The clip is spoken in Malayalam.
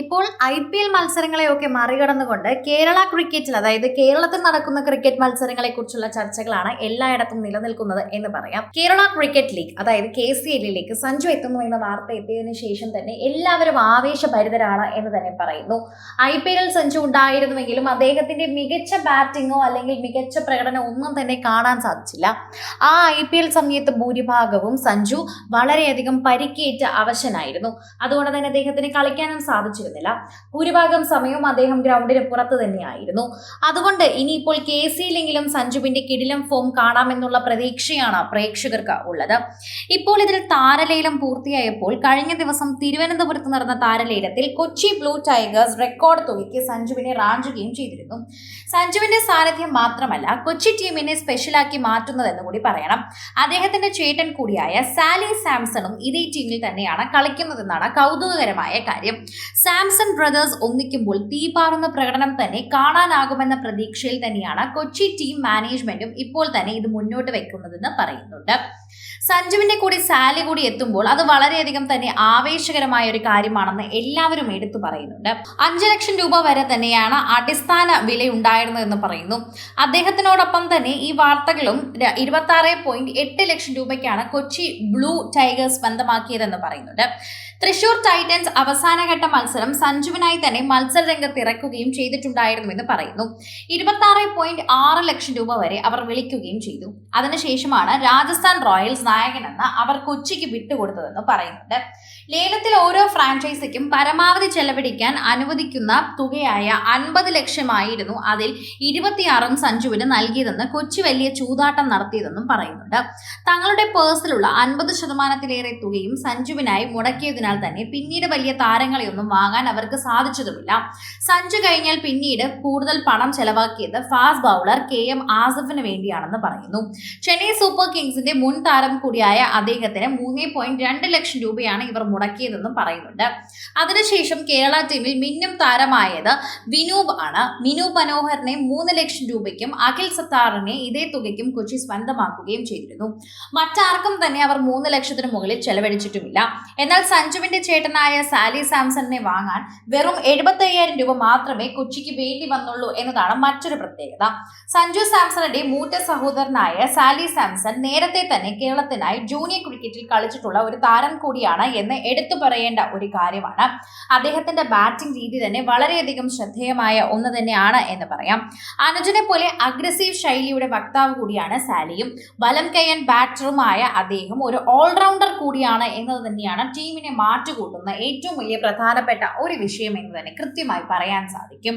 ഇപ്പോൾ ഐ പി എൽ മത്സരങ്ങളെയൊക്കെ മറികടന്നുകൊണ്ട് കേരള ക്രിക്കറ്റിൽ അതായത് കേരളത്തിൽ നടക്കുന്ന ക്രിക്കറ്റ് മത്സരങ്ങളെ കുറിച്ചുള്ള ചർച്ചകളാണ് എല്ലായിടത്തും നിലനിൽക്കുന്നത് എന്ന് പറയാം. കേരള ക്രിക്കറ്റ് ലീഗ് അതായത് കെ സി എല്ലിലേക്ക് സഞ്ജു എത്തുന്നു എന്ന വാർത്ത എത്തിയതിനു ശേഷം തന്നെ എല്ലാവരും ആവേശഭരിതരാണ് എന്ന് തന്നെ പറയുന്നു. ഐ പി എല്ലിൽ സഞ്ജു ഉണ്ടായിരുന്നുവെങ്കിലും അദ്ദേഹത്തിന്റെ മികച്ച ബാറ്റിങ്ങോ അല്ലെങ്കിൽ മികച്ച പ്രകടനമോ ഒന്നും തന്നെ കാണാൻ സാധിച്ചില്ല. ആ ഐ പി എൽ സമയത്ത് ഭൂരിഭാഗവും സഞ്ജു വളരെയധികം പരിക്കേറ്റ അവശനായിരുന്നു. അതുകൊണ്ട് തന്നെ അദ്ദേഹത്തിന് കളിക്കാനും സാധിച്ചിരുന്നില്ല ഭൂരിഭാഗം സമയവും അദ്ദേഹം ഗ്രൗണ്ടിന് പുറത്ത് തന്നെയായിരുന്നു. അതുകൊണ്ട് ഇനിയിപ്പോൾ കെ സിയിലെങ്കിലും സഞ്ജുവിന്റെ കിടിലം ഫോം കാണാമെന്നുള്ള പ്രതീക്ഷയാണ് പ്രേക്ഷകർക്ക് ഉള്ളത്. ഇപ്പോൾ ഇതിൽ താരലേലം പൂർത്തിയായപ്പോൾ കഴിഞ്ഞ ദിവസം തിരുവനന്തപുരത്ത് നടന്ന താരലേലത്തിൽ കൊച്ചി ബ്ലൂ ടൈഗേഴ്സ് റെക്കോർഡ് തുകയ്ക്ക് സഞ്ജുവിനെ റാഞ്ചുകയും ചെയ്തിരുന്നു. സഞ്ജുവിന്റെ സാന്നിധ്യം മാത്രമല്ല കൊച്ചി ടീമിനെ സ്പെഷ്യലാക്കി മാറ്റുന്നതെന്ന് കൂടി പറയണം. അദ്ദേഹത്തിന്റെ ചേട്ടൻ കൂടിയായ സാലി സാംസണും ഇതേ ടീമിൽ തന്നെയാണ് കളിക്കുന്നതെന്നാണ് കൗതുകകരമായ കാര്യം. സാംസൺ ബ്രദേഴ്സ് ഒന്നിക്കുമ്പോൾ തീപാറുന്ന പ്രകടനം തന്നെ കാണാനാകുമെന്ന പ്രതീക്ഷയിൽ തന്നെയാണ് കൊച്ചി ടീം മാനേജ്മെന്റും ഇപ്പോൾ തന്നെ ഇത് മുന്നോട്ട് വെക്കുന്നതെന്ന് പറയുന്നുണ്ട്. സഞ്ജുവിന്റെ കൂടി സാലി കൂടി എത്തുമ്പോൾ അത് വളരെയധികം തന്നെ ആവേശകരമായ ഒരു കാര്യമാണെന്ന് എല്ലാവരും എടുത്തു പറയുന്നുണ്ട്. അഞ്ചു ലക്ഷം രൂപ വരെ തന്നെയാണ് അടിസ്ഥാന വില ഉണ്ടായിരുന്നതെന്ന് പറയുന്നു. അദ്ദേഹത്തിനോടൊപ്പം തന്നെ ഈ വാർത്തകളും ഇരുപത്തി ആറ് പോയിന്റ് എട്ട് ലക്ഷം രൂപയ്ക്കാണ് കൊച്ചി ബ്ലൂ ടൈഗേഴ്സ് സ്വന്തമാക്കിയതെന്ന് പറയുന്നുണ്ട്. തൃശൂർ ടൈറ്റൻസ് അവസാനഘട്ട മത്സരം സഞ്ജുവിനായി തന്നെ മത്സര രംഗത്ത് ഇറക്കുകയും ചെയ്തിട്ടുണ്ടായിരുന്നുവെന്ന് പറയുന്നു. ഇരുപത്തി ആറ് പോയിന്റ് ആറ് ലക്ഷം രൂപ വരെ അവർ വിളിക്കുകയും ചെയ്തു. അതിനുശേഷമാണ് രാജസ്ഥാൻ റോയൽസ് നായകനെന്ന് അവർ കൊച്ചിക്ക് വിട്ടുകൊടുത്തതെന്ന് പറയുന്നുണ്ട്. ലേലത്തിൽ ഓരോ ഫ്രാഞ്ചൈസിക്കും പരമാവധി ചെലവഴിക്കാൻ അനുവദിക്കുന്ന തുകയായ അൻപത് ലക്ഷമായിരുന്നു അതിൽ ഇരുപത്തിയാറും സഞ്ജുവിന് നൽകിയതെന്ന് കൊച്ചി വലിയ ചൂതാട്ടം നടത്തിയതെന്നും പറയുന്നുണ്ട്. തങ്ങളുടെ പേഴ്സിലുള്ള അൻപത് ശതമാനത്തിലേറെ തുകയും സഞ്ജുവിനായി മുടക്കിയതിനാൽ തന്നെ പിന്നീട് വലിയ താരങ്ങളെയൊന്നും വാങ്ങാൻ അവർക്ക് സാധിച്ചതുമില്ല. സഞ്ജു കഴിഞ്ഞാൽ പിന്നീട് കൂടുതൽ പണം ചെലവാക്കിയത് ഫാസ്റ്റ് ബൗളർ കെ എം ആസിഫിന് വേണ്ടിയാണെന്ന് പറയുന്നു. ചെന്നൈ സൂപ്പർ കിങ്സിന്റെ മുൻ താരം കൂടിയായ അദ്ദേഹത്തിന് മൂന്ന് പോയിന്റ് രണ്ട് ലക്ഷം രൂപയാണ് ഇവർ മുടക്കിയതെന്നും പറയുന്നുണ്ട്. അതിനുശേഷം കേരള ടീമിൽ മിന്നും താരമായത് വിനൂപ് ആണ്. മിനു മനോഹറിനെ മൂന്ന് ലക്ഷം രൂപയ്ക്കും അഖിൽ സത്താറിനെ ഇതേ തുകയ്ക്കും കൊച്ചി സ്വന്തമാക്കുകയും ചെയ്തിരുന്നു. മറ്റാർക്കും തന്നെ അവർ മൂന്ന് ലക്ഷത്തിന് മുകളിൽ ചെലവഴിച്ചിട്ടുമില്ല. എന്നാൽ സഞ്ജുവിന്റെ ചേട്ടനായ സാലി സാംസണിനെ വാങ്ങാൻ വെറും എഴുപത്തയ്യായിരം രൂപ മാത്രമേ കൊച്ചിക്ക് വേണ്ടി വന്നുള്ളൂ എന്നതാണ് മറ്റൊരു പ്രത്യേകത. സഞ്ജു സാംസണിന്റെ മൂത്ത സഹോദരനായ സാലി സാംസൺ നേരത്തെ തന്നെ കേരളത്തിനായി ജൂനിയർ ക്രിക്കറ്റിൽ കളിച്ചിട്ടുള്ള ഒരു താരം കൂടിയാണ് എന്ന് എടുത്തു പറയേണ്ട ഒരു കാര്യമാണ്. അദ്ദേഹത്തിന്റെ ബാറ്റിംഗ് രീതി തന്നെ വളരെയധികം ശ്രദ്ധേയമായ ഒന്ന് തന്നെയാണ് എന്ന് പറയാം. അനുജനെ പോലെ അഗ്രസീവ് ശൈലിയുടെ വക്താവ് കൂടിയാണ് സാലിയും. വലം കയ്യൻ ബാറ്ററുമായ അദ്ദേഹം ഒരു ഓൾറൗണ്ടർ കൂടിയാണ് എന്നത് തന്നെയാണ് ടീമിനെ മാറ്റുകൂട്ടുന്ന ഏറ്റവും വലിയ പ്രധാനപ്പെട്ട ഒരു വിഷയം എന്ന് തന്നെ കൃത്യമായി പറയാൻ സാധിക്കും.